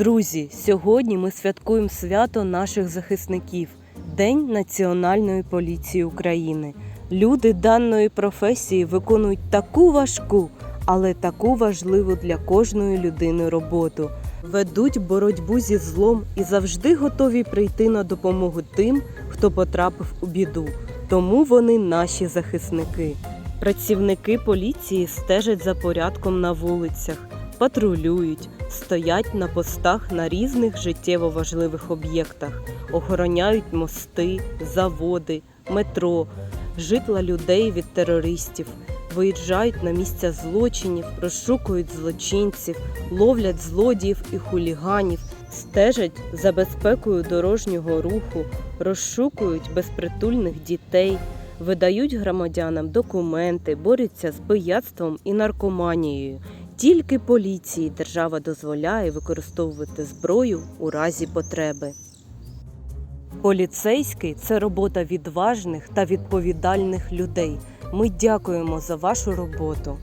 Друзі, сьогодні ми святкуємо свято наших захисників День Національної поліції України. Люди даної професії виконують таку важку, але таку важливу для кожної людини роботу. Ведуть боротьбу зі злом і завжди готові прийти на допомогу тим, хто потрапив у біду. Тому вони наші захисники. Працівники поліції стежать за порядком на вулицях, патрулюють, стоять на постах на різних життєво важливих об'єктах, охороняють мости, заводи, метро, житла людей від терористів, виїжджають на місця злочинів, розшукують злочинців, ловлять злодіїв і хуліганів, стежать за безпекою дорожнього руху, розшукують безпритульних дітей, видають громадянам документи, борються з пияцтвом і наркоманією. Тільки поліції держава дозволяє використовувати зброю у разі потреби. Поліцейський це робота відважних та відповідальних людей. Ми дякуємо за вашу роботу.